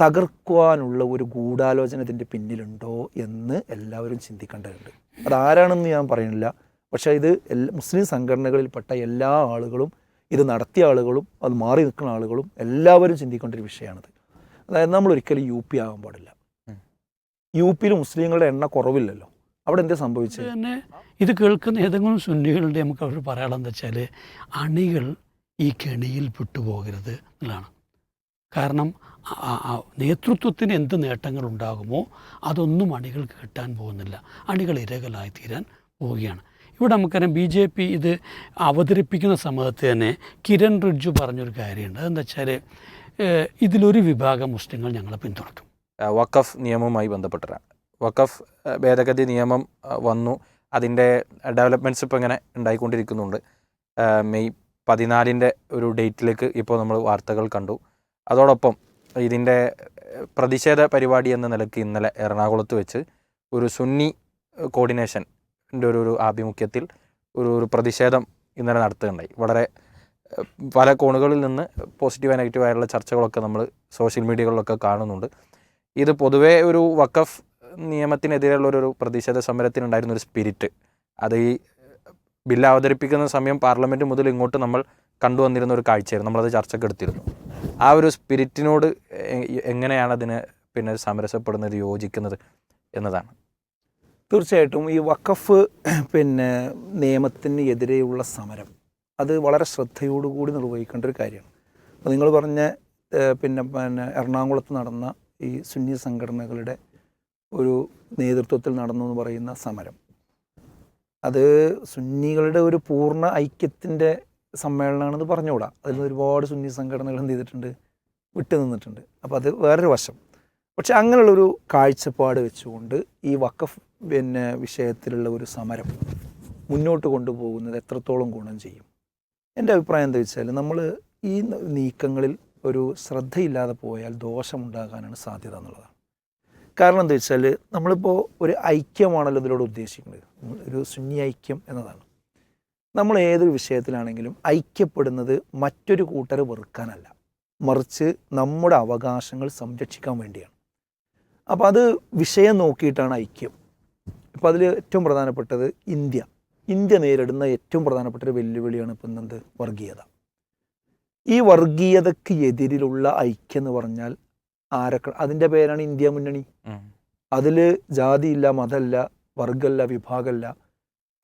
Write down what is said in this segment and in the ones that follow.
തകർക്കുവാനുള്ള ഒരു ഗൂഢാലോചന ഇതിന്റെ പിന്നിലുണ്ടോ എന്ന് എല്ലാവരും ചിന്തിക്കേണ്ടതുണ്ട്. അതാരാണെന്ന് ഞാൻ പറയുന്നില്ല. പക്ഷേ ഇത് എല്ലാ മുസ്ലിം സംഘടനകളിൽപ്പെട്ട എല്ലാ ആളുകളും ഇത് നടത്തിയ ആളുകളും അത് മാറി നിൽക്കുന്ന ആളുകളും എല്ലാവരും ചിന്തിക്കേണ്ട ഒരു വിഷയമാണിത്. അതായത് നമ്മൾ ഒരിക്കലും യു പി ആകാൻ പാടില്ല. യു പിയിൽ മുസ്ലിങ്ങളുടെ എണ്ണ കുറവില്ലല്ലോ. അവിടെ എന്താ സംഭവിച്ചത്? തന്നെ ഇത് കേൾക്കുന്ന ഏതെങ്കിലും സുന്നികളുടെ നമുക്ക് അവർ പറയാനുള്ളത് വെച്ചാൽ അണികൾ ഈ കെണിയിൽ പെട്ടുപോകരുത് എന്നുള്ളതാണ്. കാരണം നേതൃത്വത്തിന് എന്ത് നേട്ടങ്ങൾ ഉണ്ടാകുമോ അതൊന്നും അണികൾക്ക് കിട്ടാൻ പോകുന്നില്ല. അണികൾ ഇരകളായി തീരാൻ പോവുകയാണ്. ഇവിടെ നമുക്കറിയാം ബി ജെ പി ഇത് അവതരിപ്പിക്കുന്ന സമയത്ത് തന്നെ കിരൺ റിഡ്ജു പറഞ്ഞൊരു കാര്യമുണ്ട്. അതെന്താ വെച്ചാൽ ഇതിലൊരു വിഭാഗം മുസ്ലിങ്ങൾ ഞങ്ങളെ പിന്തുണക്കും വഖഫ് നിയമവുമായി ബന്ധപ്പെട്ടതാണ്. വഖഫ് ഭേദഗതി നിയമം വന്നു. അതിന്റെ ഡെവലപ്മെന്റ്സ് ഇപ്പോൾ ഇങ്ങനെ ഉണ്ടായിക്കൊണ്ടിരിക്കുന്നുണ്ട്. മെയ് പതിനാലിന്റെ ഒരു ഡേറ്റിലേക്ക് ഇപ്പോൾ നമ്മൾ വാർത്തകൾ കണ്ടു. അതോടൊപ്പം ഇതിന്റെ പ്രതിഷേധ പരിപാടി എന്ന നിലയ്ക്ക് ഇന്നലെ എറണാകുളത്ത് വെച്ച് ഒരു സുന്നി കോർഡിനേഷന്റെ ഒരു ഒരു ആഭിമുഖ്യത്തിൽ ഒരു ഒരു പ്രതിഷേധം ഇന്നലെ നടത്തുകയുണ്ടായി. വളരെ പല കോണുകളിൽ നിന്ന് പോസിറ്റീവ് നെഗറ്റീവ് ആയിട്ടുള്ള ചർച്ചകളൊക്കെ നമ്മൾ സോഷ്യൽ മീഡിയകളിലൊക്കെ കാണുന്നുണ്ട്. ഇത് പൊതുവേ ഒരു വക്കഫ് നിയമത്തിനെതിരെയുള്ള ഒരു പ്രതിഷേധ സമരത്തിനുണ്ടായിരുന്ന ഒരു സ്പിരിറ്റ്. അത് ഈ ബില്ല് അവതരിപ്പിക്കുന്ന സമയം പാർലമെന്റ് മുതൽ ഇങ്ങോട്ട് നമ്മൾ കണ്ടുവന്നിരുന്ന ഒരു കാഴ്ചയായിരുന്നു. നമ്മളത് ചർച്ചയ്ക്ക് എടുത്തിരുന്നു. ആ ഒരു സ്പിരിറ്റിനോട് എങ്ങനെയാണ് അതിന് പിന്നെ സമരസപ്പെടുന്നത് യോജിക്കുന്നത് എന്നതാണ്. തീർച്ചയായിട്ടും ഈ വഖഫ് പിന്നെ നിയമത്തിന് എതിരെയുള്ള സമരം അത് വളരെ ശ്രദ്ധയോടുകൂടി നിർവഹിക്കേണ്ട ഒരു കാര്യമാണ്. അപ്പോൾ നിങ്ങൾ പറഞ്ഞ പിന്നെ പിന്നെ എറണാകുളത്ത് നടന്ന ഈ സുന്നി സംഘടനകളുടെ ഒരു നേതൃത്വത്തിൽ നടന്നു എന്ന് പറയുന്ന സമരം. അത് സുന്നികളുടെ ഒരു പൂർണ ഐക്യത്തിന്റെ സമ്മേളനമാണെന്ന് പറഞ്ഞുകൂടാ. അതിൽ ഒരുപാട് സുന്നി സംഘടനകൾ എന്ത് ചെയ്തിട്ടുണ്ട്? വിട്ടു നിന്നിട്ടുണ്ട്. അപ്പോൾ അത് വേറൊരു വശം. പക്ഷെ അങ്ങനെയുള്ളൊരു കാഴ്ചപ്പാട് വെച്ചുകൊണ്ട് ഈ വക്കഫ് പിന്നെ വിഷയത്തിലുള്ള ഒരു സമരം മുന്നോട്ട് കൊണ്ടുപോകുന്നത് എത്രത്തോളം ഗുണം ചെയ്യും? എന്റെ അഭിപ്രായം എന്താ വെച്ചാൽ നമ്മൾ ഈ നീക്കങ്ങളിൽ ഒരു ശ്രദ്ധയില്ലാതെ പോയാൽ ദോഷമുണ്ടാകാനാണ് സാധ്യത എന്നുള്ളതാണ്. കാരണം എന്താ വെച്ചാൽ നമ്മളിപ്പോൾ ഒരു ഐക്യമാണല്ലോ ഇതിലൂടെ ഉദ്ദേശിക്കുന്നത്. ഒരു സുന്നി ഐക്യം എന്നതാണ്. നമ്മൾ ഏതൊരു വിഷയത്തിലാണെങ്കിലും ഐക്യപ്പെടുന്നത് മറ്റൊരു കൂട്ടരെ വെറുക്കാനല്ല. മറിച്ച് നമ്മുടെ അവകാശങ്ങൾ സംരക്ഷിക്കാൻ വേണ്ടിയാണ്. അപ്പോൾ അത് വിഷയം നോക്കിയിട്ടാണ് ഐക്യം. ഇപ്പോൾ അതിൽ ഏറ്റവും പ്രധാനപ്പെട്ടത് ഇന്ത്യ. ഇന്ത്യ നേരിടുന്ന ഏറ്റവും പ്രധാനപ്പെട്ട ഒരു വെല്ലുവിളിയാണ് ഇപ്പം എന്ത് വർഗീയത. ഈ വർഗീയതയ്ക്ക് എതിരിലുള്ള ഐക്യം എന്ന് പറഞ്ഞാൽ ആരൊക്കെ അതിന്റെ പേരാണ് ഇന്ത്യ മുന്നണി. അതിൽ ജാതിയില്ല മതമല്ല വർഗമല്ല വിഭാഗമല്ല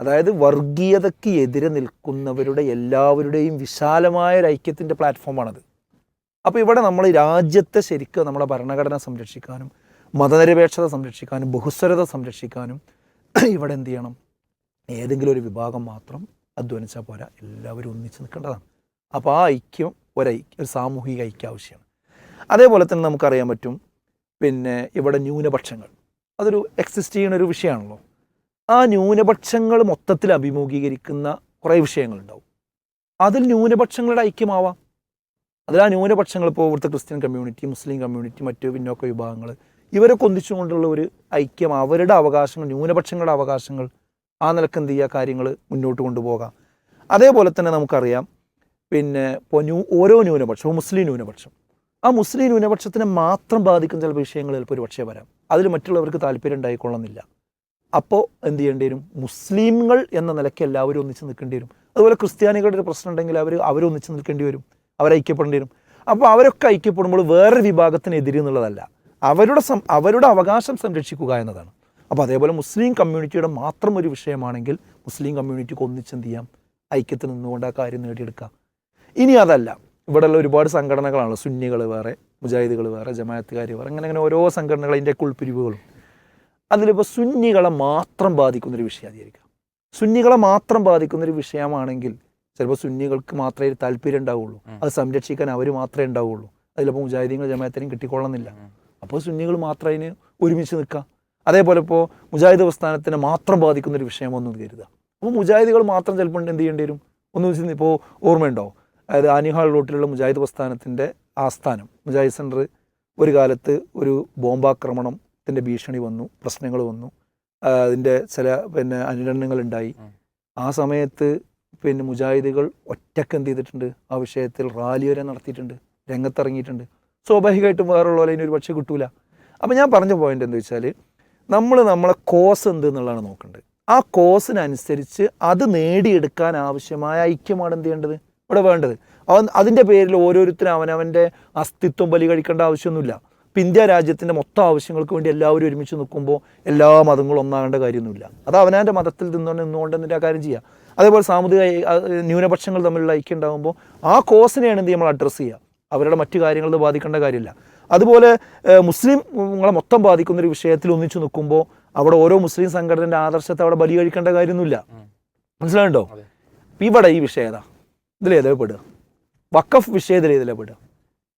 അതായത് വർഗീയതയ്ക്ക് എതിരെ നിൽക്കുന്നവരുടെ എല്ലാവരുടെയും വിശാലമായ ഒരു ഐക്യത്തിന്റെ പ്ലാറ്റ്ഫോമാണത്. അപ്പോൾ ഇവിടെ നമ്മൾ രാജ്യത്തെ ശരിക്കും നമ്മുടെ ഭരണഘടന സംരക്ഷിക്കാനും മതനിരപേക്ഷത സംരക്ഷിക്കാനും ബഹുസ്വരത സംരക്ഷിക്കാനും ഇവിടെ എന്ത് ചെയ്യണം? ഏതെങ്കിലും ഒരു വിഭാഗം മാത്രം അധ്വാനിച്ചാൽ പോരാ. എല്ലാവരും ഒന്നിച്ച് നിൽക്കേണ്ടതാണ്. അപ്പോൾ ആ ഐക്യം ഒരൈക്യം ഒരു സാമൂഹിക ഐക്യം ആവശ്യമാണ്. അതേപോലെ തന്നെ നമുക്കറിയാൻ പറ്റും പിന്നെ ഇവിടെ ന്യൂനപക്ഷങ്ങൾ. അതൊരു എക്സിസ്റ്റ് ചെയ്യുന്ന ഒരു വിഷയമാണല്ലോ. ആ ന്യൂനപക്ഷങ്ങൾ മൊത്തത്തിൽ അഭിമുഖീകരിക്കുന്ന കുറേ വിഷയങ്ങളുണ്ടാവും. അതിൽ ന്യൂനപക്ഷങ്ങളുടെ ഐക്യമാവാം. അതിൽ ആ ന്യൂനപക്ഷങ്ങൾ ഇപ്പോൾ ഇവിടുത്തെ ക്രിസ്ത്യൻ കമ്മ്യൂണിറ്റി മുസ്ലിം കമ്മ്യൂണിറ്റി മറ്റു പിന്നോക്ക വിഭാഗങ്ങൾ ഇവരൊക്കെ ഒന്നിച്ചുകൊണ്ടുള്ള ഒരു ഐക്യം അവരുടെ അവകാശങ്ങൾ ന്യൂനപക്ഷങ്ങളുടെ അവകാശങ്ങൾ ആ നിലയ്ക്ക് എന്ത് ചെയ്യുക? കാര്യങ്ങൾ മുന്നോട്ട് കൊണ്ടുപോകാം. അതേപോലെ തന്നെ നമുക്കറിയാം പിന്നെ ഇപ്പോൾ ന്യൂ ഓരോ ന്യൂനപക്ഷവും മുസ്ലിം ന്യൂനപക്ഷം. ആ മുസ്ലിം ന്യൂനപക്ഷത്തിനെ മാത്രം ബാധിക്കുന്ന ചില വിഷയങ്ങൾ ചിലപ്പോൾ ഒരു പക്ഷേ വരാം. അതിൽ മറ്റുള്ളവർക്ക് താല്പര്യം ഉണ്ടായിക്കൊള്ളുന്നില്ല അപ്പോൾ എന്ത് ചെയ്യേണ്ടി വരും? മുസ്ലിങ്ങൾ എന്ന നിലയ്ക്ക് എല്ലാവരും ഒന്നിച്ച് നിൽക്കേണ്ടി വരും. അതുപോലെ ക്രിസ്ത്യാനികളുടെ ഒരു പ്രശ്നം ഉണ്ടെങ്കിൽ അവർ അവരൊന്നിച്ച് നിൽക്കേണ്ടി വരും. അവരൈക്യപ്പെടേണ്ടി വരും. അപ്പോൾ അവരൊക്കെ ഐക്യപ്പെടുമ്പോൾ വേറൊരു വിഭാഗത്തിനെതിരെ എന്നുള്ളതല്ല. അവരുടെ സം അവരുടെ അവകാശം സംരക്ഷിക്കുക എന്നതാണ്. അപ്പോൾ അതേപോലെ മുസ്ലിം കമ്മ്യൂണിറ്റിയുടെ മാത്രം ഒരു വിഷയമാണെങ്കിൽ മുസ്ലിം കമ്മ്യൂണിറ്റിക്ക് ഒന്നിച്ച് എന്ത് ചെയ്യാം? ഐക്യത്തിൽ നിന്നുകൊണ്ട് ആ കാര്യം നേടിയെടുക്കാം. ഇനി അതല്ല. ഇവിടെയുള്ള ഒരുപാട് സംഘടനകളാണ് സുന്നികൾ വേറെ മുജാഹിദുകൾ വേറെ ജമാഅത്തുകാർ വേറെ. അങ്ങനെ അങ്ങനെ ഓരോ സംഘടനകൾ അതിന്റെ ഉൾപ്പിരിവുകളും അതിലിപ്പോൾ സുന്നികളെ മാത്രം ബാധിക്കുന്നൊരു വിഷയമായിരിക്കാം സുന്നികളെ മാത്രം ബാധിക്കുന്നൊരു വിഷയമാണെങ്കിൽ ചിലപ്പോൾ സുന്നികൾക്ക് മാത്രമേ താല്പര്യം ഉണ്ടാവുള്ളൂ. അത് സംരക്ഷിക്കാൻ അവർ മാത്രമേ ഉണ്ടാവുള്ളൂ. അതിലിപ്പോൾ മുജാഹിദീങ്ങൾ ജമാഅത്തിനും കിട്ടിക്കൊള്ളുന്നില്ല അപ്പോൾ സുന്നികൾ മാത്രം അതിന് ഒരുമിച്ച് നിൽക്കുക. അതേപോലെ ഇപ്പോൾ മുജാഹിദ് പ്രസ്ഥാനത്തിനെ മാത്രം ബാധിക്കുന്ന ഒരു വിഷയമൊന്നും കരുതുക. അപ്പോൾ മുജാഹിദുകൾ മാത്രം ചിലപ്പോൾ എന്ത് ചെയ്യേണ്ടി വരും? ഒന്ന് വെച്ച് ഇപ്പോൾ ഓർമ്മയുണ്ടോ? അതായത് ആനിഹാൾ റോട്ടിലുള്ള മുജാഹിദ് പ്രസ്ഥാനത്തിന്റെ ആസ്ഥാനം മുജാഹിദ് സെന്റർ ഒരു കാലത്ത് ഒരു ബോംബാക്രമണത്തിന്റെ ഭീഷണി വന്നു പ്രശ്നങ്ങൾ വന്നു. അതിന്റെ ചില പിന്നെ അനുരണങ്ങളുണ്ടായി. ആ സമയത്ത് പിന്നെ മുജാഹിദുകൾ ഒറ്റയ്ക്ക് എന്ത് ചെയ്തിട്ടുണ്ട്? ആ വിഷയത്തിൽ റാലി വരെ നടത്തിയിട്ടുണ്ട് രംഗത്തിറങ്ങിയിട്ടുണ്ട്. സ്വാഭാവികമായിട്ടും വേറുള്ള ഇനി ഒരു പക്ഷേ കിട്ടൂല. അപ്പം ഞാൻ പറഞ്ഞ പോയിന്റ് എന്താ വെച്ചാൽ നമ്മൾ നമ്മളെ കോസ് എന്ത് എന്നുള്ളതാണ് നോക്കേണ്ടത് ആ കോസിനനുസരിച്ച് അത് നേടിയെടുക്കാൻ ആവശ്യമായ ഐക്യമാണ് എന്ത് ചെയ്യേണ്ടത്? ഇവിടെ വേണ്ടത്. അവൻ അതിന്റെ പേരിൽ ഓരോരുത്തരും അവനവന്റെ അസ്തിത്വം ബലി കഴിക്കേണ്ട ആവശ്യമൊന്നുമില്ല. ഇപ്പം ഇന്ത്യ രാജ്യത്തിന്റെ മൊത്തം ആവശ്യങ്ങൾക്ക് വേണ്ടി എല്ലാവരും ഒരുമിച്ച് നിൽക്കുമ്പോൾ എല്ലാ മതങ്ങളും ഒന്നാകേണ്ട കാര്യമൊന്നുമില്ല. അത് അവനവന്റെ മതത്തിൽ നിന്നുകൊണ്ട് നിന്നുകൊണ്ട് ആ കാര്യം ചെയ്യുക അതേപോലെ സാമുദായിക ന്യൂനപക്ഷങ്ങൾ തമ്മിലുള്ള ഐക്യം ഉണ്ടാകുമ്പോൾ ആ കോസിനെയാണ് എന്ത് നമ്മൾ അഡ്രസ്സ് ചെയ്യുക. അവരുടെ മറ്റു കാര്യങ്ങളിൽ ബാധിക്കേണ്ട കാര്യമില്ല. അതുപോലെ മുസ്ലിം മുസ്ലിംങ്ങളെ മൊത്തം ബാധിക്കുന്ന ഒരു വിഷയത്തിൽ ഒന്നിച്ചു നിൽക്കുമ്പോൾ അവിടെ ഓരോ മുസ്ലിം സംഘടനയുടെ ആദർശത്തെ അവിടെ ബലി കഴിക്കേണ്ട കാര്യമൊന്നുമില്ല മനസ്സിലാവുണ്ടോ. ഇപ്പം ഇവിടെ ഈ വിഷയം ഏതാ? ഇതിലേതാ പെടുക? വക്കഫ് വിഷയത്തിൽ ഇതിലെ പെടുക?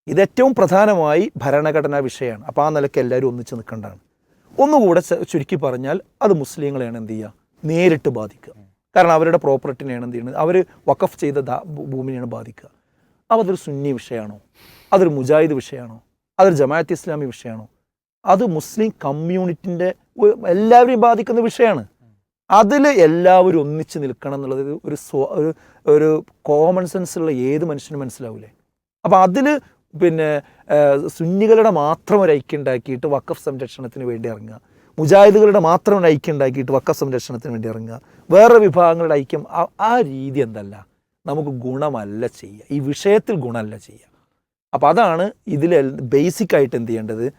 ഇത് ഏറ്റവും പ്രധാനമായി ഭരണഘടനാ വിഷയമാണ്. അപ്പോൾ ആ നിലയ്ക്ക് എല്ലാവരും ഒന്നിച്ച് നിൽക്കേണ്ടതാണ്. ഒന്നുകൂടെ ചുരുക്കി പറഞ്ഞാൽ അത് മുസ്ലിങ്ങളെയാണ് എന്ത് ചെയ്യുക? നേരിട്ട് ബാധിക്കുക. കാരണം അവരുടെ പ്രോപ്പർട്ടിനെയാണ് എന്ത് ചെയ്യുന്നത്? അവർ വക്കഫ് ചെയ്ത ഭൂമിനെയാണ് ബാധിക്കുക. അപ്പോൾ അതൊരു സുന്നി വിഷയമാണോ? അതൊരു മുജാഹിദ് വിഷയമാണോ? അതൊരു ജമാഅത്ത് ഇസ്ലാമി വിഷയമാണോ? അത് മുസ്ലിം കമ്മ്യൂണിറ്റിന്റെ എല്ലാവരെയും ബാധിക്കുന്ന വിഷയമാണ്. അതിൽ എല്ലാവരും ഒന്നിച്ച് നിൽക്കണം എന്നുള്ളത് ഒരു- ഒരു കോമൺ സെൻസ് ഉള്ള ഏത് മനുഷ്യനും മനസ്സിലാവില്ലേ അപ്പോൾ അതിൽ പിന്നെ സുന്നികളുടെ മാത്രം ഒരു ഐക്യം ഉണ്ടാക്കിയിട്ട് വക്കഫ് സംരക്ഷണത്തിന് വേണ്ടി ഇറങ്ങുക. മുജാഹിദുകളുടെ മാത്രം ഒരു ഐക്യം ഉണ്ടാക്കിയിട്ട് വക്കഫ് സംരക്ഷണത്തിന് വേണ്ടി ഇറങ്ങുക. വേറെ വിഭാഗങ്ങളുടെ ഐക്യം ആ- രീതി എന്തല്ല? നമുക്ക് ഗുണമല്ല ചെയ്യുക. ഈ വിഷയത്തിൽ ഗുണമല്ല ചെയ്യുക. അപ്പോൾ അതാണ് ഇതിൽ ബേസിക് ആയിട്ട് എന്ത് ചെയ്യേണ്ടത്?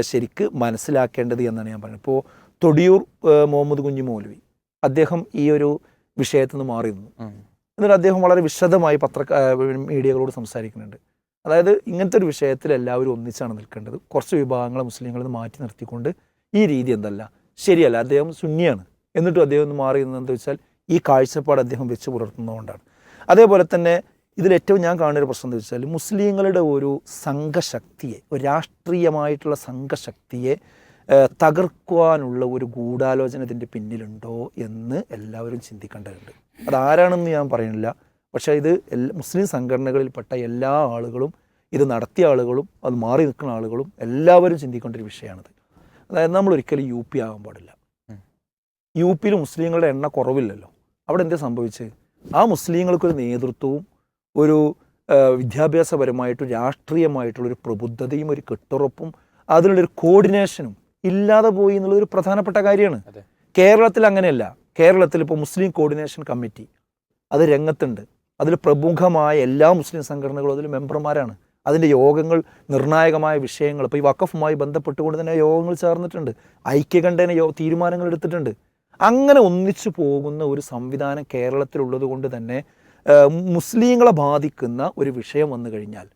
ശരിക്ക് മനസ്സിലാക്കേണ്ടത് എന്നാണ് ഞാൻ പറയുന്നത് ഇപ്പോൾ തൊടിയൂർ മുഹമ്മദ് കുഞ്ഞു മൗലവി അദ്ദേഹം ഈ ഒരു വിഷയത്തിൽ നിന്ന് മാറി നിന്നു. എന്നിട്ട് അദ്ദേഹം വളരെ വിശദമായി പത്ര മീഡിയകളോട് സംസാരിക്കുന്നുണ്ട്. അതായത് ഇങ്ങനത്തെ ഒരു വിഷയത്തിൽ എല്ലാവരും ഒന്നിച്ചാണ് നിൽക്കേണ്ടത്. കുറച്ച് വിഭാഗങ്ങളെ മുസ്ലിങ്ങളിൽ മാറ്റി നിർത്തിക്കൊണ്ട് ഈ രീതി എന്തല്ല ശരിയല്ല അദ്ദേഹം സുന്നിയാണ്. എന്നിട്ടും അദ്ദേഹം ഒന്ന് മാറി എന്താ വെച്ചാൽ ഈ കാഴ്ചപ്പാട് അദ്ദേഹം വെച്ച് പുലർത്തുന്നതുകൊണ്ടാണ്. അതേപോലെ തന്നെ ഇതിലേറ്റവും ഞാൻ കാണുന്ന ഒരു പ്രശ്നം എന്ന് വെച്ചാൽ മുസ്ലിങ്ങളുടെ ഒരു സംഘശക്തിയെ ഒരു രാഷ്ട്രീയമായിട്ടുള്ള സംഘശക്തിയെ തകർക്കുവാനുള്ള ഒരു ഗൂഢാലോചന ഇതിന്റെ പിന്നിലുണ്ടോ എന്ന് എല്ലാവരും ചിന്തിക്കേണ്ടതുണ്ട്. അതാരാണെന്ന് ഞാൻ പറയുന്നില്ല. പക്ഷേ ഇത് എല്ലാ മുസ്ലിം സംഘടനകളിൽപ്പെട്ട എല്ലാ ആളുകളും ഇത് നടത്തിയ ആളുകളും അത് മാറി നിൽക്കുന്ന ആളുകളും എല്ലാവരും ചിന്തിക്കേണ്ട ഒരു വിഷയമാണിത്. അതായത് നമ്മൾ ഒരിക്കലും യു പി ആകാൻ പാടില്ല. യു പിയിൽ മുസ്ലിങ്ങളുടെ എണ്ണ കുറവില്ലല്ലോ. അവിടെ എന്താ സംഭവിച്ചത് ആ മുസ്ലിങ്ങൾക്കൊരു നേതൃത്വവും ഒരു വിദ്യാഭ്യാസപരമായിട്ടും രാഷ്ട്രീയമായിട്ടുള്ളൊരു പ്രബുദ്ധതയും ഒരു കെട്ടുറപ്പും അതിനുള്ളൊരു കോർഡിനേഷനും ഇല്ലാതെ പോയി എന്നുള്ളൊരു പ്രധാനപ്പെട്ട കാര്യമാണ്. കേരളത്തിൽ അങ്ങനെയല്ല. കേരളത്തിൽ ഇപ്പോൾ മുസ്ലിം കോർഡിനേഷൻ കമ്മിറ്റി അത് രംഗത്തുണ്ട്. അതിൽ പ്രമുഖമായ എല്ലാ മുസ്ലിം സംഘടനകളും അതിൽ മെമ്പർമാരാണ്. അതിന്റെ യോഗങ്ങൾ നിർണായകമായ വിഷയങ്ങൾ. ഇപ്പോൾ ഈ വക്കഫുമായി ബന്ധപ്പെട്ടുകൊണ്ട് തന്നെ യോഗങ്ങൾ ചേർന്നിട്ടുണ്ട്. ഐക്യകണ്ഠേന യോ തീരുമാനങ്ങൾ എടുത്തിട്ടുണ്ട്. അങ്ങനെ ഒന്നിച്ചു പോകുന്ന ഒരു സംവിധാനം കേരളത്തിലുള്ളത് കൊണ്ട് തന്നെ മുസ്ലിങ്ങളെ ബാധിക്കുന്ന ഒരു വിഷയം വന്നു കഴിഞ്ഞാൽ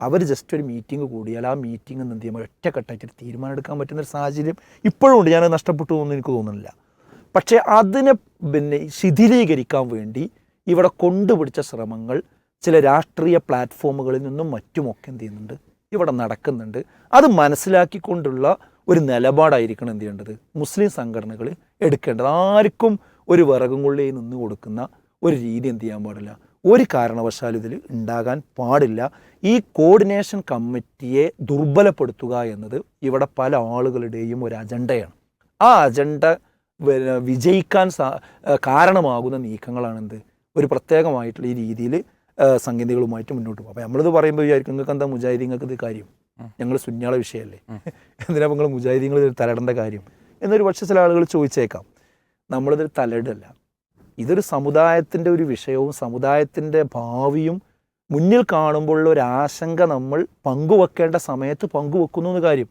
അവർ ജസ്റ്റ് ഒരു മീറ്റിംഗ് കൂടിയാൽ ആ മീറ്റിംഗ് എന്ത് ചെയ്യുമ്പോൾ ഒറ്റക്കെട്ടായിട്ട് തീരുമാനം എടുക്കാൻ പറ്റുന്ന ഒരു സാഹചര്യം ഇപ്പോഴും ഉണ്ട്. ഞാനത് നഷ്ടപ്പെട്ടു എന്ന് എനിക്ക് തോന്നുന്നില്ല. പക്ഷേ അതിനെ പിന്നെ ശിഥിലീകരിക്കാൻ വേണ്ടി ഇവിടെ കൊണ്ടുപിടിച്ച ശ്രമങ്ങൾ ചില രാഷ്ട്രീയ പ്ലാറ്റ്ഫോമുകളിൽ നിന്നും മറ്റുമൊക്കെ എന്ത് ചെയ്യുന്നുണ്ട്? ഇവിടെ നടക്കുന്നുണ്ട്. അത് മനസ്സിലാക്കിക്കൊണ്ടുള്ള ഒരു നിലപാടായിരിക്കണം എന്ത് ചെയ്യേണ്ടത്? മുസ്ലിം സംഘടനകൾ എടുക്കേണ്ടത്. ആർക്കും ഒരു വിറകും കൊള്ളിയിൽ നിന്ന് കൊടുക്കുന്ന ഒരു രീതി എന്ത് ചെയ്യാൻ പാടില്ല. ഒരു കാരണവശാലും ഇതിൽ ഉണ്ടാകാൻ പാടില്ല. ഈ കോർഡിനേഷൻ കമ്മിറ്റിയെ ദുർബലപ്പെടുത്തുക എന്നത് ഇവിടെ പല ആളുകളുടെയും ഒരു അജണ്ടയാണ്. ആ അജണ്ട വിജയിക്കാൻ കാരണമാകുന്ന നീക്കങ്ങളാണ് എന്ത് ഒരു പ്രത്യേകമായിട്ടുള്ള ഈ രീതിയിൽ സംഗതികളുമായിട്ട് മുന്നോട്ട് പോകും. അപ്പോൾ നമ്മളിത് പറയുമ്പോൾ വിചാരിക്കും നിങ്ങൾക്ക് എന്താ മുജാഹിദീങ്ങൾക്ക് ഇത് കാര്യം. ഞങ്ങൾ സുന്യാള വിഷയമല്ലേ? എന്തിനാ നിങ്ങൾ മുജാഹിദീങ്ങൾ ഇതിൽ തലടേണ്ട കാര്യം? എന്നൊരു പക്ഷേ ചില ആളുകൾ ചോദിച്ചേക്കാം. നമ്മളിതിൽ തലയിടല്ല. ഇതൊരു സമുദായത്തിന്റെ ഒരു വിഷയവും സമുദായത്തിന്റെ ഭാവിയും മുന്നിൽ കാണുമ്പോഴുള്ള ഒരു ആശങ്ക നമ്മൾ പങ്കുവെക്കേണ്ട സമയത്ത് പങ്കുവെക്കുന്നു എന്ന് കാര്യം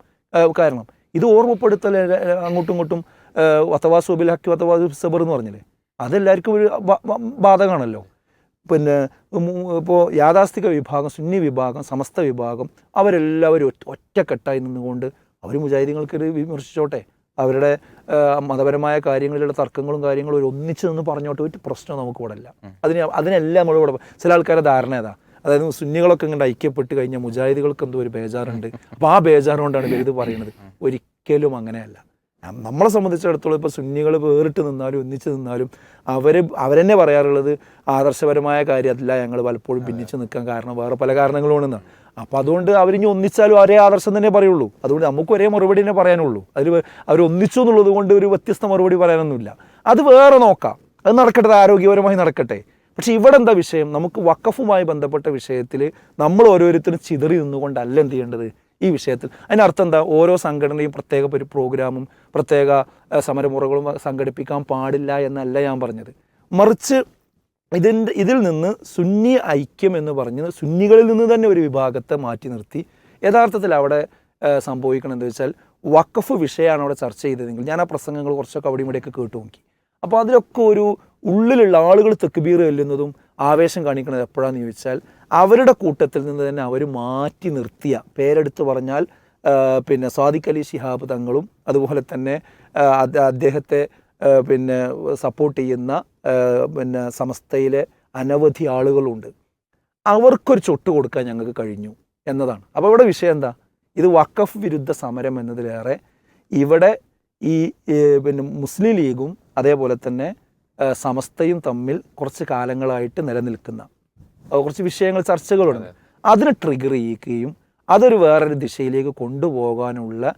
കാരണം ഇത് ഓർമ്മപ്പെടുത്തൽ അങ്ങോട്ടും ഇങ്ങോട്ടും വത്തവാ സുബിൽ ഹക്കി വത്തവാ സബർ എന്ന് പറഞ്ഞില്ലേ? അതെല്ലാവർക്കും ഒരു ബാധകമാണല്ലോ. പിന്നെ ഇപ്പോൾ യാഥാസ്ഥിക വിഭാഗം സുന്നി വിഭാഗം സമസ്ത വിഭാഗം അവരെല്ലാവരും ഒറ്റ ഒറ്റക്കെട്ടായി നിന്നുകൊണ്ട് അവർ മുജാഹിദീങ്ങൾക്ക് വിമർശിച്ചോട്ടെ. അവരുടെ മതപരമായ കാര്യങ്ങളിലുള്ള തർക്കങ്ങളും കാര്യങ്ങളും ഒരു ഒന്നിച്ച് നിന്ന് പറഞ്ഞോട്ടെ ഒരു പ്രശ്നം നമുക്ക് ഇവിടെ ഇല്ല. അതിന് അതിനെല്ലാം നമ്മൾ ഇവിടെ ചില ആൾക്കാരെ ധാരണ ഏതാ അതായത് സുന്നികളൊക്കെ ഇങ്ങനെ ഐക്യപ്പെട്ട് കഴിഞ്ഞാൽ മുജാഹിദികൾക്ക് എന്തോ ഒരു ബേജാറുണ്ട്. അപ്പോൾ ആ ബേജാറുകൊണ്ടാണ് ഇത് പറയുന്നത്. ഒരിക്കലും അങ്ങനെയല്ല. നമ്മളെ സംബന്ധിച്ചിടത്തോളം ഇപ്പോൾ സുന്നികൾ വേറിട്ട് നിന്നാലും ഒന്നിച്ച് നിന്നാലും അവർ അവരെന്നെ പറയാറുള്ളത് ആദർശപരമായ കാര്യമല്ല ഞങ്ങൾ പലപ്പോഴും ഭിന്നിച്ച് നിൽക്കാൻ കാരണം വേറെ പല കാരണങ്ങളുമാണെന്നാണ് അപ്പോൾ അതുകൊണ്ട് അവരിനി ഒന്നിച്ചാലും ഒരേ ആദർശം തന്നെ പറയുള്ളൂ. അതുകൊണ്ട് നമുക്ക് ഒരേ മറുപടി തന്നെ പറയാനുള്ളൂ. അതിൽ അവർ ഒന്നിച്ചു എന്നുള്ളത് കൊണ്ട് ഒരു വ്യത്യസ്ത മറുപടി പറയാനൊന്നുമില്ല. അത് വേറെ നോക്കാം. അത് നടക്കട്ടെ ആരോഗ്യപരമായി നടക്കട്ടെ. പക്ഷേ ഇവിടെ എന്താ വിഷയം? നമുക്ക് വക്കഫുമായി ബന്ധപ്പെട്ട വിഷയത്തിൽ നമ്മൾ ഓരോരുത്തരും ചിതറി നിന്നുകൊണ്ടല്ല എന്ത് ചെയ്യേണ്ടത്? ഈ വിഷയത്തിൽ. അതിനർത്ഥം എന്താ? ഓരോ സംഘടനയും പ്രത്യേക ഒരു പ്രോഗ്രാമും പ്രത്യേക സമരമുറകളും സംഘടിപ്പിക്കാൻ പാടില്ല എന്നല്ല ഞാൻ പറഞ്ഞത്. മറിച്ച് ഇതിന്റെ ഇതിൽ നിന്ന് സുന്നി ഐക്യം എന്ന് പറഞ്ഞ് സുന്നികളിൽ നിന്ന് തന്നെ ഒരു വിഭാഗത്തെ മാറ്റി നിർത്തി. യഥാർത്ഥത്തിൽ അവിടെ സംഭവിക്കണം എന്താ വെച്ചാൽ വഖഫ് വിഷയമാണ് അവിടെ ചർച്ച ചെയ്തതെങ്കിൽ ഞാൻ ആ പ്രസംഗങ്ങൾ കുറച്ചൊക്കെ അവിടെയും ഇവിടെയൊക്കെ കേട്ടു നോക്കി അപ്പോൾ അതിലൊക്കെ ഒരു ഉള്ളിലുള്ള ആളുകൾ തെക്കുബീർ ചെല്ലുന്നതും ആവേശം കാണിക്കുന്നത് എപ്പോഴാന്ന് ചോദിച്ചാൽ അവരുടെ കൂട്ടത്തിൽ നിന്ന് തന്നെ അവർ മാറ്റി നിർത്തിയ പേരെടുത്ത് പറഞ്ഞാൽ പിന്നെ സ്വാദിഖ് അലി ശിഹാബ് തങ്ങളും അതുപോലെ തന്നെ അദ്ദേഹത്തെ പിന്നെ സപ്പോർട്ട് ചെയ്യുന്ന പിന്നെ സമസ്തയിലെ അനവധി ആളുകളുണ്ട്. അവർക്കൊരു ചൊട്ട് കൊടുക്കാൻ ഞങ്ങൾക്ക് കഴിഞ്ഞു എന്നതാണ്. അപ്പോൾ ഇവിടെ വിഷയം എന്താ? ഇത് വഖഫ് വിരുദ്ധ സമരം എന്നതിലേറെ ഇവിടെ ഈ പിന്നെ മുസ്ലിം ലീഗും അതേപോലെ തന്നെ സമസ്തയും തമ്മിൽ കുറച്ച് കാലങ്ങളായിട്ട് നിലനിൽക്കുന്ന കുറച്ച് വിഷയങ്ങൾ ചർച്ചകളുണ്ട്. അതിനെ ട്രിഗർ ചെയ്യിക്കുകയും അതൊരു വേറൊരു ദിശയിലേക്ക് കൊണ്ടുപോകാനുള്ള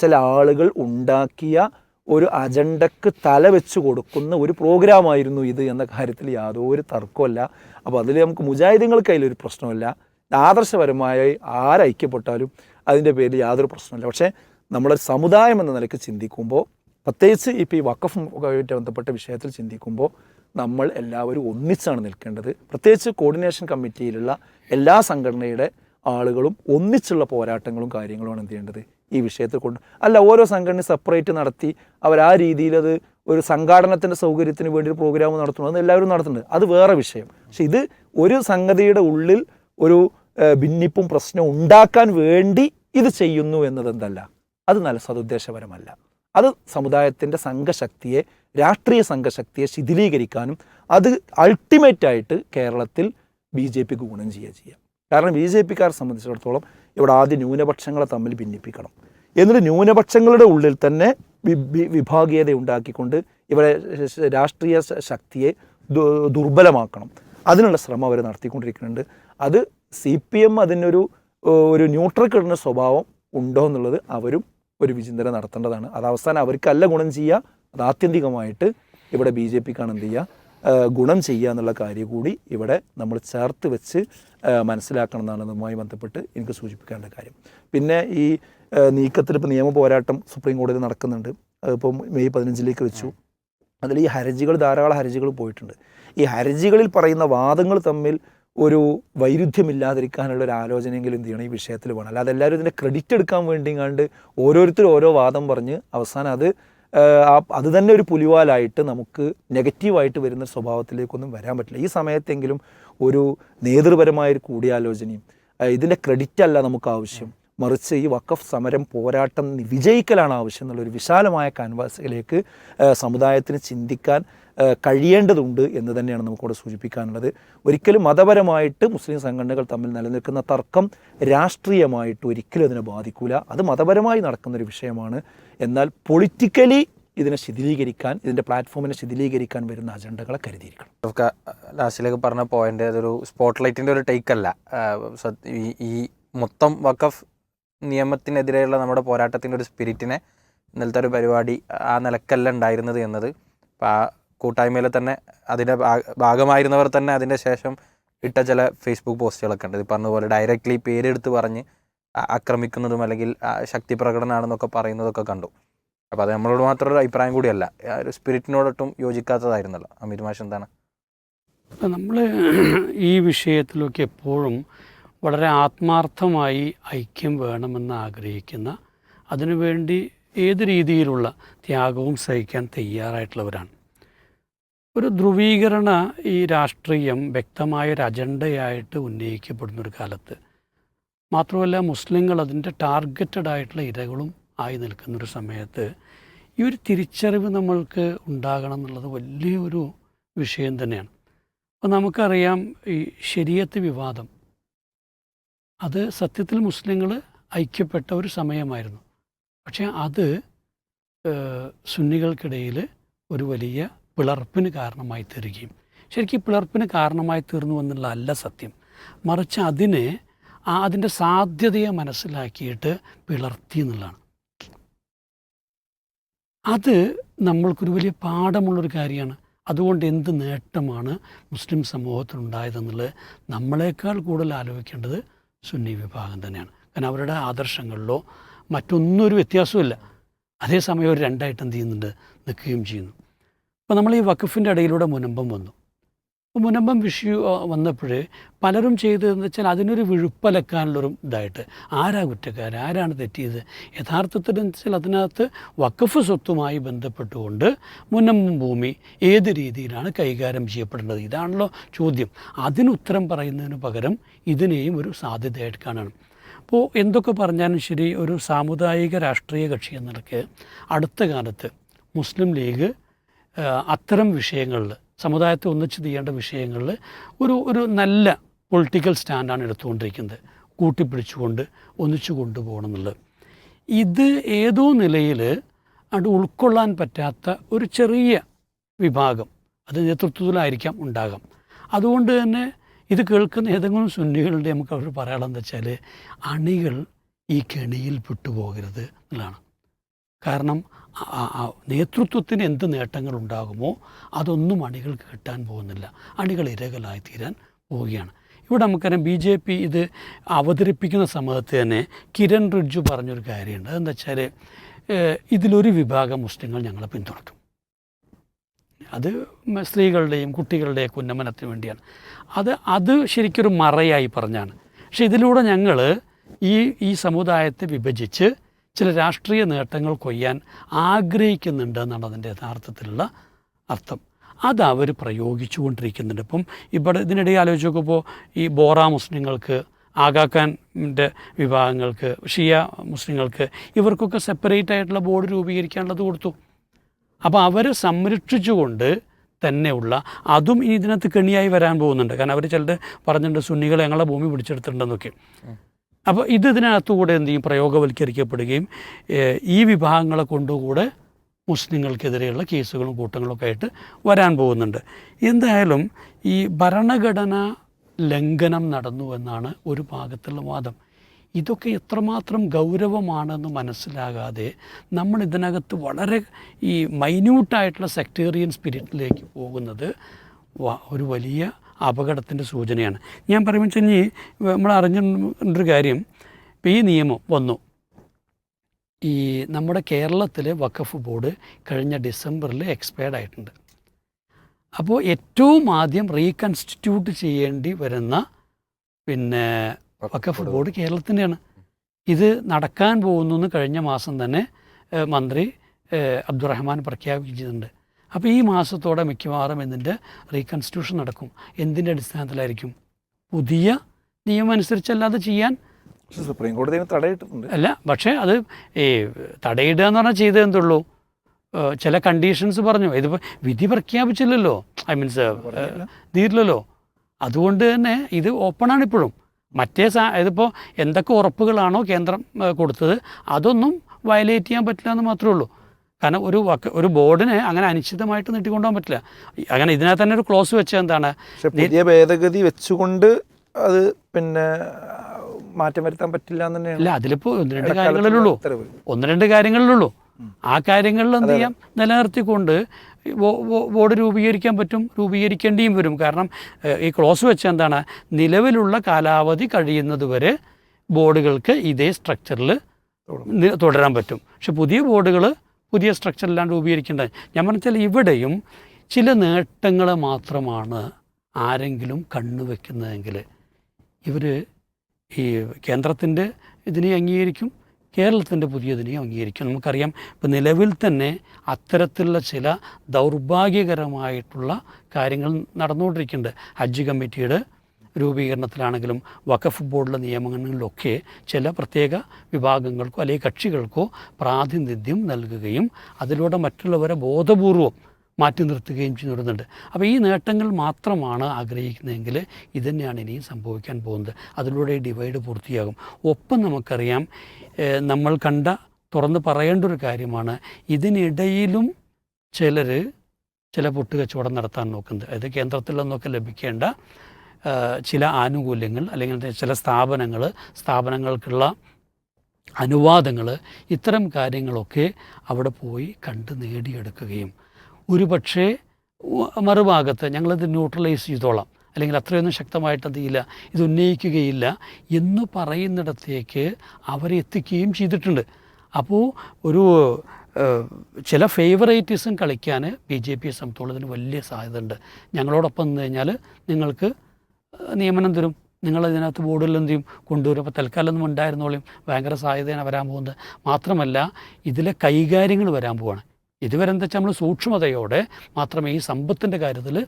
ചില ആളുകൾ ഉണ്ടാക്കിയ ഒരു അജണ്ടക്ക് തല വെച്ച് കൊടുക്കുന്ന ഒരു പ്രോഗ്രാമായിരുന്നു ഇത് എന്ന കാര്യത്തിൽ യാതൊരു തർക്കമല്ല അപ്പോൾ അതിൽ നമുക്ക് മുജാഹിദീങ്ങൾക്ക് അതിലൊരു പ്രശ്നമില്ല ആദർശപരമായി ആരൈക്യപ്പെട്ടാലും അതിന്റെ പേരിൽ യാതൊരു പ്രശ്നമില്ല പക്ഷേ നമ്മളൊരു സമുദായം എന്ന നിലയ്ക്ക് ചിന്തിക്കുമ്പോൾ പ്രത്യേകിച്ച് ഇപ്പോൾ ഈ വക്കഫുമായിട്ട് ബന്ധപ്പെട്ട വിഷയത്തിൽ ചിന്തിക്കുമ്പോൾ നമ്മൾ എല്ലാവരും ഒന്നിച്ചാണ് നിൽക്കേണ്ടത്. പ്രത്യേകിച്ച് കോർഡിനേഷൻ കമ്മിറ്റിയിലുള്ള എല്ലാ സംഘടനയുടെ ആളുകളും ഒന്നിച്ചുള്ള പോരാട്ടങ്ങളും കാര്യങ്ങളുമാണ് എന്ത് ചെയ്യേണ്ടത് ഈ വിഷയത്തിൽ കൊണ്ട്. അല്ല ഓരോ സംഘടന സെപ്പറേറ്റ് നടത്തി അവർ ആ രീതിയിൽ അത് ഒരു സംഘാടനത്തിന്റെ സൗകര്യത്തിന് വേണ്ടി ഒരു പ്രോഗ്രാം നടത്തുന്നു. അത് എല്ലാവരും നടത്തുന്നുണ്ട്. അത് വേറെ വിഷയം. പക്ഷെ ഇത് ഒരു സംഗതിയുടെ ഉള്ളിൽ ഒരു ഭിന്നിപ്പും പ്രശ്നവും ഉണ്ടാക്കാൻ വേണ്ടി ഇത് ചെയ്യുന്നു എന്നതെന്തല്ല. അത് നല്ല സതുദ്ദേശപരമല്ല അത് സമുദായത്തിന്റെ സംഘശക്തിയെ രാഷ്ട്രീയ സംഘശക്തിയെ ശിഥിലീകരിക്കാനും അത് അൾട്ടിമേറ്റായിട്ട് കേരളത്തിൽ ബി ജെ പിക്ക് ഗുണം ചെയ്യുക ചെയ്യാം. കാരണം ബി ജെ പിക്കാരെ സംബന്ധിച്ചിടത്തോളം ഇവിടെ ആദ്യം ന്യൂനപക്ഷങ്ങളെ തമ്മിൽ ഭിന്നിപ്പിക്കണം. എന്നിട്ട് ന്യൂനപക്ഷങ്ങളുടെ ഉള്ളിൽ തന്നെ വിഭാഗീയത ഉണ്ടാക്കിക്കൊണ്ട് ഇവരെ രാഷ്ട്രീയ ശക്തിയെ ദുർബലമാക്കണം. അതിനുള്ള ശ്രമം അവർ നടത്തിക്കൊണ്ടിരിക്കുന്നുണ്ട്. അത് സി പി എം അതിനൊരു ഒരു ന്യൂട്രൽ കിട്ടുന്ന സ്വഭാവം ഉണ്ടോ എന്നുള്ളത് അവരും ഒരു വിചിന്തനം നടത്തേണ്ടതാണ്. അത് അവസാനം അവർക്കല്ല ഗുണം ചെയ്യുക അത് ആത്യന്തികമായിട്ട് ഇവിടെ ബി ജെ പിക്കാണ് എന്ത് ചെയ്യുക ഗുണം ചെയ്യുക എന്നുള്ള കാര്യം കൂടി ഇവിടെ നമ്മൾ ചേർത്ത് വെച്ച് മനസ്സിലാക്കണം എന്നാണ് അതുമായി ബന്ധപ്പെട്ട് എനിക്ക് സൂചിപ്പിക്കേണ്ട കാര്യം. പിന്നെ ഈ നീക്കത്തിൽ ഇപ്പോൾ നിയമ പോരാട്ടം സുപ്രീം കോടതി നടക്കുന്നുണ്ട്. അതിപ്പോൾ മെയ് പതിനഞ്ചിലേക്ക് വെച്ചു. അതിൽ ഈ ഹർജികൾ ധാരാളം ഹർജികൾ പോയിട്ടുണ്ട്. ഈ ഹർജികളിൽ പറയുന്ന വാദങ്ങൾ തമ്മിൽ ഒരു വൈരുദ്ധ്യമില്ലാതിരിക്കാനുള്ള ഒരു ആലോചനയെങ്കിലും എന്ത് ചെയ്യണം ഈ വിഷയത്തിൽ വേണം. അല്ലാതെ എല്ലാവരും ഇതിന്റെ ക്രെഡിറ്റ് എടുക്കാൻ വേണ്ടി കണ്ട് ഓരോരുത്തരും ഓരോ വാദം പറഞ്ഞ് അവസാനം അത് അത് തന്നെ ഒരു പുലിവാലായിട്ട് നമുക്ക് നെഗറ്റീവായിട്ട് വരുന്ന സ്വഭാവത്തിലേക്കൊന്നും വരാൻ പറ്റില്ല. ഈ സമയത്തെങ്കിലും ഒരു നേതൃപരമായ ഒരു കൂടിയാലോചനയും ഇതിന്റെ ക്രെഡിറ്റ് അല്ല നമുക്ക് ആവശ്യം. മറിച്ച് ഈ വഖഫ് സമരം പോരാട്ടം വിജയിക്കലാണ് ആവശ്യം എന്നുള്ളൊരു വിശാലമായ കാൻവാസിലേക്ക് സമുദായത്തിന് ചിന്തിക്കാൻ കഴിയേണ്ടതുണ്ട് എന്ന് തന്നെയാണ് നമുക്കിവിടെ സൂചിപ്പിക്കാനുള്ളത്. ഒരിക്കലും മതപരമായിട്ട് മുസ്ലിം സംഘടനകൾ തമ്മിൽ നിലനിൽക്കുന്ന തർക്കം രാഷ്ട്രീയമായിട്ട് ഒരിക്കലും അതിനെ ബാധിക്കില്ല അത് മതപരമായി നടക്കുന്നൊരു വിഷയമാണ്. എന്നാൽ പൊളിറ്റിക്കലി ഇതിനെ ശിഥിലീകരിക്കാൻ ഇതിന്റെ പ്ലാറ്റ്ഫോമിനെ ശിഥിലീകരിക്കാൻ വരുന്ന അജണ്ടകളെ കരുതിയിരിക്കണം. നമുക്ക് ലാസ്റ്റിലേക്ക് പറഞ്ഞ പോയിന്റ് അതൊരു സ്പോട്ട് ലൈറ്റിന്റെ ഒരു ടേക്ക് അല്ല. ഈ മൊത്തം വക്കഫ് നിയമത്തിനെതിരെയുള്ള നമ്മുടെ പോരാട്ടത്തിന്റെ ഒരു സ്പിരിറ്റിനെ ഇന്നലത്തെ ഒരു പരിപാടി ആ നിലക്കല്ല ഉണ്ടായിരുന്നത് എന്നത്. അപ്പോൾ ആ കൂട്ടായ്മയിൽ തന്നെ അതിന്റെ ഭാഗമായിരുന്നവർ തന്നെ അതിന്റെ ശേഷം ഇട്ട ചില ഫേസ്ബുക്ക് പോസ്റ്റുകളൊക്കെ ഉണ്ട്. ഇത് പറഞ്ഞതുപോലെ ഡയറക്റ്റ്ലി പേരെടുത്ത് പറഞ്ഞ് ആക്രമിക്കുന്നതും അല്ലെങ്കിൽ ശക്തി പ്രകടനമാണെന്നൊക്കെ പറയുന്നതൊക്കെ കണ്ടു. അപ്പോൾ അത് നമ്മളോട് മാത്രം ഒരു അഭിപ്രായം കൂടിയല്ല. ഒരു സ്പിരിറ്റിനോടൊട്ടും യോജിക്കാത്തതായിരുന്നല്ലോ. അമിത് മാഷ് എന്താണ്? നമ്മൾ ഈ വിഷയത്തിലൊക്കെ എപ്പോഴും വളരെ ആത്മാർത്ഥമായി ഐക്യം വേണമെന്ന് ആഗ്രഹിക്കുന്ന അതിനുവേണ്ടി ഏത് രീതിയിലുള്ള ത്യാഗവും സഹിക്കാൻ തയ്യാറായിട്ടുള്ളവരാണ്. ഒരു ധ്രുവീകരണ ഈ രാഷ്ട്രീയം വ്യക്തമായ ഒരു അജണ്ടയായിട്ട് ഉന്നയിക്കപ്പെടുന്ന ഒരു കാലത്ത്. മാത്രമല്ല മുസ്ലിങ്ങൾ അതിന്റെ ടാർഗറ്റഡ് ആയിട്ടുള്ള ഇരകളും ആയി നിൽക്കുന്നൊരു സമയത്ത് ഈ ഒരു തിരിച്ചറിവ് നമ്മൾക്ക് ഉണ്ടാകണം എന്നുള്ളത് വലിയൊരു വിഷയം തന്നെയാണ്. അപ്പോൾ നമുക്കറിയാം ഈ ശരിയത്ത് വിവാദം അത് സത്യത്തിൽ മുസ്ലിങ്ങൾ ഐക്യപ്പെട്ട ഒരു സമയമായിരുന്നു. പക്ഷേ അത് സുന്നികൾക്കിടയിൽ ഒരു വലിയ പിളർപ്പിന് കാരണമായി തീരുകയും. ശരിക്കും പിളർപ്പിന് കാരണമായി തീർന്നു എന്നുള്ള അല്ല സത്യം. മറിച്ച് അതിനെ ആ അതിന്റെ സാധ്യതയെ മനസ്സിലാക്കിയിട്ട് പിളർത്തി എന്നുള്ളതാണ്. അത് നമ്മൾക്കൊരു വലിയ പാഠമുള്ളൊരു കാര്യമാണ്. അതുകൊണ്ട് എന്ത് നേട്ടമാണ് മുസ്ലിം സമൂഹത്തിനുണ്ടായതെന്നുള്ളത് നമ്മളെക്കാൾ കൂടുതൽ ആലോചിക്കേണ്ടത് സുന്നി വിഭാഗം തന്നെയാണ്. കാരണം അവരുടെ ആദർശങ്ങളിലോ മറ്റൊന്നും ഒരു വ്യത്യാസമില്ല അതേസമയം അവർ രണ്ടായിട്ട് എന്ത് ചെയ്യുന്നുണ്ട്? നിൽക്കുകയും ചെയ്യുന്നു. അപ്പോൾ നമ്മൾ ഈ വഖഫിന്റെ ഇടയിലൂടെ മുനമ്പം വന്നു. അപ്പോൾ മുനമ്പം വിഷു വന്നപ്പോൾ പലരും ചെയ്തതെന്ന് വെച്ചാൽ അതിനൊരു വിഴുപ്പലക്കാനുള്ളൊരു ഇതായിട്ട്. ആരാ കുറ്റക്കാരൻ ആരാണ് തെറ്റിയത് യഥാർത്ഥത്തിൽ വെച്ചാൽ അതിനകത്ത് വഖഫ് സ്വത്തുമായി ബന്ധപ്പെട്ടുകൊണ്ട് മുനമ്പം ഭൂമി ഏത് രീതിയിലാണ് കൈകാര്യം ചെയ്യപ്പെടേണ്ടത് ഇതാണല്ലോ ചോദ്യം. അതിനുത്തരം പറയുന്നതിന് പകരം ഇതിനെയും ഒരു സാധ്യതയായിട്ട് കാണണം. അപ്പോൾ എന്തൊക്കെ പറഞ്ഞാലും ശരി ഒരു സാമുദായിക രാഷ്ട്രീയ കക്ഷി എന്ന നിലയ്ക്ക് അടുത്ത കാലത്ത് മുസ്ലിം ലീഗ് അത്തരം വിഷയങ്ങളിൽ സമുദായത്തെ ഒന്നിച്ച് ചെയ്യേണ്ട വിഷയങ്ങളിൽ ഒരു ഒരു നല്ല പൊളിറ്റിക്കൽ സ്റ്റാൻഡാണ് എടുത്തുകൊണ്ടിരിക്കുന്നത്. കൂട്ടിപ്പിടിച്ചുകൊണ്ട് ഒന്നിച്ചു കൊണ്ടുപോകണം എന്നുള്ളത്. ഇത് ഏതോ നിലയിൽ അത് ഉൾക്കൊള്ളാൻ പറ്റാത്ത ഒരു ചെറിയ വിഭാഗം അത് നേതൃത്വത്തിലായിരിക്കാം ഉണ്ടാകാം. അതുകൊണ്ട് തന്നെ ഇത് കേൾക്കുന്ന ഏതെങ്കിലും സുന്നികളുടെ നമുക്ക് അവർ പറയാനുള്ളത് വെച്ചാൽ അണികൾ ഈ കെണിയിൽ പെട്ടുപോകരുത് എന്നുള്ളതാണ്. കാരണം നേതൃത്വത്തിന് എന്ത് നേട്ടങ്ങൾ ഉണ്ടാകുമോ അതൊന്നും അണികൾക്ക് കിട്ടാൻ പോകുന്നില്ല. അണികൾ ഇരകളായി തീരാൻ പോവുകയാണ്. ഇവിടെ നമുക്കറിയാം ബി ജെ പി ഇത് അവതരിപ്പിക്കുന്ന സമയത്ത് തന്നെ കിരൺ റിഡ്ജു പറഞ്ഞൊരു കാര്യമുണ്ട്. അതെന്താ വെച്ചാൽ ഇതിലൊരു വിഭാഗം മുസ്ലിങ്ങൾ ഞങ്ങളെ പിന്തുണയ്ക്കും അത് സ്ത്രീകളുടെയും കുട്ടികളുടെയൊക്കെ ഉന്നമനത്തിന് വേണ്ടിയാണ്. അത് അത് ശരിക്കൊരു മറയായി പറഞ്ഞാണ്. പക്ഷെ ഇതിലൂടെ ഞങ്ങൾ ഈ ഈ സമുദായത്തെ വിഭജിച്ച് ചില രാഷ്ട്രീയ നേട്ടങ്ങൾ കൊയ്യാൻ ആഗ്രഹിക്കുന്നുണ്ട് എന്നാണ് അതിന്റെ യഥാർത്ഥത്തിലുള്ള അർത്ഥം. അത് അവർ പ്രയോഗിച്ചു കൊണ്ടിരിക്കുന്നുണ്ട് ഇപ്പം ഇവിടെ ഇതിനിടയിൽ ആലോചിച്ച് നോക്കുമ്പോൾ ഈ ബോറ മുസ്ലിങ്ങൾക്ക് ആഗാഖാന്റെ വിഭാഗങ്ങൾക്ക് ഷിയ മുസ്ലിങ്ങൾക്ക് ഇവർക്കൊക്കെ സെപ്പറേറ്റ് ആയിട്ടുള്ള ബോർഡ് രൂപീകരിക്കാനുള്ളത് കൊടുത്തു. അപ്പോൾ അവരെ സംരക്ഷിച്ചുകൊണ്ട് തന്നെയുള്ള അതും ഇനി ഇതിനകത്ത് കെണിയായി വരാൻ പോകുന്നുണ്ട്. കാരണം അവർ ചിലർ പറഞ്ഞിട്ടുണ്ട് സുന്നികൾ ഞങ്ങളെ ഭൂമി പിടിച്ചെടുത്തിട്ടുണ്ടെന്നൊക്കെ. അപ്പോൾ ഇത് ഇതിനകത്തുകൂടെ എന്ത് ചെയ്യും? പ്രയോഗവൽക്കരിക്കപ്പെടുകയും ഈ വിഭാഗങ്ങളെ കൊണ്ടുകൂടെ മുസ്ലിങ്ങൾക്കെതിരെയുള്ള കേസുകളും കൂട്ടങ്ങളൊക്കെ ആയിട്ട് വരാൻ പോകുന്നുണ്ട്. എന്തായാലും ഈ ഭരണഘടന ലംഘനം നടന്നു എന്നാണ് ഒരു ഭാഗത്തുള്ള വാദം. ഇതൊക്കെ എത്രമാത്രം ഗൗരവമാണെന്ന് മനസ്സിലാകാതെ നമ്മൾ ഇതിനകത്ത് വളരെ ഈ മൈന്യൂട്ടായിട്ടുള്ള സെക്ടേറിയൻ സ്പിരിറ്റിലേക്ക് പോകുന്നത് ഒരു വലിയ അപകടത്തിന്റെ സൂചനയാണ്. ഞാൻ പറയുമ്പോൾ വെച്ചാൽ ഇനി നമ്മൾ അറിഞ്ഞൊരു കാര്യം. ഇപ്പം ഈ നിയമം വന്നു. ഈ നമ്മുടെ കേരളത്തിലെ വഖഫ് ബോർഡ് കഴിഞ്ഞ ഡിസംബറിൽ എക്സ്പയർഡ് ആയിട്ടുണ്ട്. അപ്പോൾ ഏറ്റവും ആദ്യം റീകൺസ്റ്റിറ്റ്യൂട്ട് ചെയ്യേണ്ടി വരുന്ന പിന്നെ വഖഫ് ബോർഡ്. കേരളത്തിന്റെയാണ്. ഇത് നടക്കാൻ പോകുന്നു കഴിഞ്ഞ മാസം തന്നെ മന്ത്രി അബ്ദുറഹ്മാൻ പ്രഖ്യാപിച്ചിട്ടുണ്ട്. അപ്പോൾ ഈ മാസത്തോടെ മിക്കവാറും ഇതിന്റെ റീകൺസ്റ്റിറ്റ്യൂഷൻ നടക്കും. എന്തിന്റെ അടിസ്ഥാനത്തിലായിരിക്കും? പുതിയ നിയമം അനുസരിച്ചല്ലാതെ ചെയ്യാൻ? സുപ്രീം കോടതി തടയിട്ടിട്ടുണ്ട് അല്ല പക്ഷേ അത് ഈ തടയിടുക എന്ന് പറഞ്ഞാൽ ചെയ്തേ എന്തുള്ളൂ. ചില കണ്ടീഷൻസ് പറഞ്ഞു. ഇതിപ്പോൾ വിധി പ്രഖ്യാപിച്ചില്ലല്ലോ. I means തീരില്ലല്ലോ. അതുകൊണ്ട് തന്നെ ഇത് ഓപ്പണാണ് ഇപ്പോഴും. മറ്റേ സാ ഇതിപ്പോൾ എന്തൊക്കെ ഉറപ്പുകളാണോ കേന്ദ്രം കൊടുത്തത് അതൊന്നും വയലേറ്റ് ചെയ്യാൻ പറ്റില്ല എന്ന് മാത്രമേ ഉള്ളൂ. കാരണം ഒരു വക്ക ഒരു ബോർഡിനെ അങ്ങനെ അനിശ്ചിതമായിട്ട് നീട്ടിക്കൊണ്ടുപോകാൻ പറ്റില്ല. അങ്ങനെ ഇതിനകത്ത് തന്നെ ഒരു ക്ലോസ് വെച്ച എന്താണ്? പുതിയ ഭേദഗതി വെച്ചുകൊണ്ട് അത് പിന്നെ മാറ്റം വരുത്താൻ പറ്റില്ല അല്ല അതിലിപ്പോൾ ഒന്ന് രണ്ട് കാര്യങ്ങളിലുള്ളൂ. ഒന്ന് രണ്ട് കാര്യങ്ങളിലുള്ളൂ. ആ കാര്യങ്ങളിൽ എന്ത് ചെയ്യാം? നിലനിർത്തിക്കൊണ്ട് ബോർഡ് രൂപീകരിക്കാൻ പറ്റും രൂപീകരിക്കേണ്ടിയും വരും. കാരണം ഈ ക്ലോസ് വെച്ച എന്താണ്? നിലവിലുള്ള കാലാവധി കഴിയുന്നത് വരെ ബോർഡുകൾക്ക് ഇതേ സ്ട്രക്ചറിൽ തുടരാൻ പറ്റും. പക്ഷെ പുതിയ ബോർഡുകൾ പുതിയ സ്ട്രക്ചറിലാണ് രൂപീകരിക്കേണ്ടത് ഞാൻ പറഞ്ഞാൽ ഇവിടെയും ചില നേട്ടങ്ങൾ മാത്രമാണ് ആരെങ്കിലും കണ്ണുവെക്കുന്നതെങ്കിൽ ഇവർ ഈ കേന്ദ്രത്തിന്റെ ഇതിനെ അംഗീകരിക്കും കേരളത്തിന്റെ പുതിയതിനെയും അംഗീകരിക്കും. നമുക്കറിയാം ഇപ്പം നിലവിൽ തന്നെ അത്തരത്തിലുള്ള ചില ദൗർഭാഗ്യകരമായിട്ടുള്ള കാര്യങ്ങൾ നടന്നുകൊണ്ടിരിക്കുന്നുണ്ട്. ഹജ്ജ് കമ്മിറ്റിയുടെ രൂപീകരണത്തിലാണെങ്കിലും വഖഫ് ബോർഡിലെ നിയമങ്ങളിലൊക്കെ ചില പ്രത്യേക വിഭാഗങ്ങൾക്കോ അല്ലെങ്കിൽ കക്ഷികൾക്കോ പ്രാതിനിധ്യം നൽകുകയും അതിലൂടെ മറ്റുള്ളവരെ ബോധപൂർവം മാറ്റി നിർത്തുകയും ചെയ്തു അപ്പോൾ ഈ നേട്ടങ്ങൾ മാത്രമാണ് ആഗ്രഹിക്കുന്നതെങ്കിൽ ഇതുതന്നെയാണ് ഇനിയും സംഭവിക്കാൻ പോകുന്നത്. അതിലൂടെ ഈ ഡിവൈഡ് പൂർത്തിയാകും. ഒപ്പം നമുക്കറിയാം നമ്മൾ കണ്ട തുറന്ന് പറയേണ്ട ഒരു കാര്യമാണ് ഇതിനിടയിലും ചിലർ ചില പൊട്ടുകച്ചവടം നടത്താൻ നോക്കുന്നത് അതായത് കേന്ദ്രത്തിൽ നിന്നൊക്കെ ലഭിക്കേണ്ട ചില ആനുകൂല്യങ്ങൾ അല്ലെങ്കിൽ ചില സ്ഥാപനങ്ങൾ സ്ഥാപനങ്ങൾക്കുള്ള അനുവാദങ്ങൾ ഇത്തരം കാര്യങ്ങളൊക്കെ അവിടെ പോയി കണ്ട് നേടിയെടുക്കുകയും. ഒരുപക്ഷേ മറുഭാഗത്ത് ഞങ്ങളത് ന്യൂട്രലൈസ് ചെയ്തോളാം. അല്ലെങ്കിൽ അത്രയൊന്നും ശക്തമായിട്ട് എന്ത് ചെയ്യില്ല ഇത് ഉന്നയിക്കുകയില്ല എന്ന് പറയുന്നിടത്തേക്ക് അവരെ എത്തിക്കുകയും ചെയ്തിട്ടുണ്ട്. അപ്പോൾ ഒരു ചില ഫേവറേറ്റിസം കളിക്കാൻ ബി ജെ പിയെ സംബന്ധിച്ചോളം ഇതിന് വലിയ സാധ്യത ഉണ്ട് ഞങ്ങളോടൊപ്പം എന്ന് കഴിഞ്ഞാൽ നിങ്ങൾക്ക് നിയമനം തരും. നിങ്ങൾ ഇതിനകത്ത് ബോർഡിൽ എന്ത് ചെയ്യും? കൊണ്ടുവരും. അപ്പോൾ തൽക്കാലം ഒന്നും ഉണ്ടായിരുന്നോളും ഭയങ്കര സാധ്യതയാണ് വരാൻ പോകുന്നത്. മാത്രമല്ല ഇതിലെ കൈകാര്യങ്ങൾ വരാൻ പോവാണ്. ഇതുവരെ എന്താ വെച്ചാൽ നമ്മൾ സൂക്ഷ്മതയോടെ മാത്രമേ ഈ സമ്പത്തിന്റെ കാര്യത്തിൽ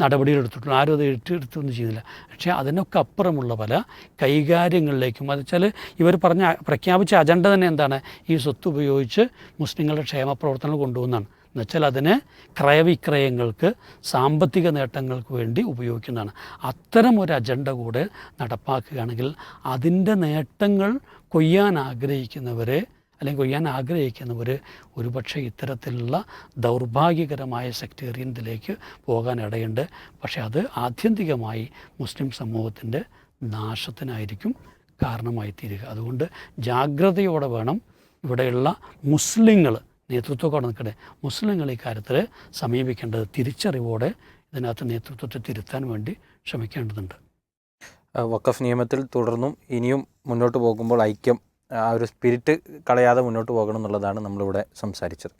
നടപടികൾ എടുത്തിട്ടുള്ളൂ. ആരും അത് ഏറ്റെടുത്തൊന്നും ചെയ്തില്ല. പക്ഷേ അതിനൊക്കെ അപ്പുറമുള്ള പല കൈകാര്യങ്ങളിലേക്കും അത് വെച്ചാൽ ഇവർ പറഞ്ഞ പ്രഖ്യാപിച്ച അജണ്ട തന്നെ എന്താണ്? ഈ സ്വത്ത് ഉപയോഗിച്ച് മുസ്ലിങ്ങളുടെ ക്ഷേമ പ്രവർത്തനങ്ങൾ കൊണ്ടുപോകുന്നതാണ്. എന്നുവെച്ചാൽ അതിനെ ക്രയവിക്രയങ്ങൾക്ക് സാമ്പത്തിക നേട്ടങ്ങൾക്ക് വേണ്ടി ഉപയോഗിക്കുന്നതാണ്. അത്തരം ഒരു അജണ്ട കൂടെ നടപ്പാക്കുകയാണെങ്കിൽ അതിന്റെ നേട്ടങ്ങൾ കൊയ്യാൻ ആഗ്രഹിക്കുന്നവരെ അല്ലെങ്കിൽ കൊയ്യാൻ ആഗ്രഹിക്കുന്നവർ ഒരുപക്ഷെ ഇത്തരത്തിലുള്ള ദൗർഭാഗ്യകരമായ സെക്ടേറിയനത്തിലേക്ക് പോകാൻ ഇടയുണ്ട്. പക്ഷേ അത് ആത്യന്തികമായി മുസ്ലിം സമൂഹത്തിന്റെ നാശത്തിനായിരിക്കും കാരണമായി തീരുക അതുകൊണ്ട് ജാഗ്രതയോടെ വേണം ഇവിടെയുള്ള മുസ്ലിങ്ങൾ നേതൃത്വമൊക്കെ നിൽക്കട്ടെ മുസ്ലിങ്ങൾ ഈ കാര്യത്തിൽ സമീപിക്കേണ്ടത് തിരിച്ചറിവോടെ ഇതിനകത്ത് നേതൃത്വത്തെ തിരുത്താൻ വേണ്ടി ശ്രമിക്കേണ്ടതുണ്ട്. വഖഫ് നിയമത്തിൽ തുടർന്നും ഇനിയും മുന്നോട്ട് പോകുമ്പോൾ ഐക്യം ആ ഒരു സ്പിരിറ്റ് കളയാതെ മുന്നോട്ട് പോകണം എന്നുള്ളതാണ് നമ്മളിവിടെ സംസാരിച്ചത്.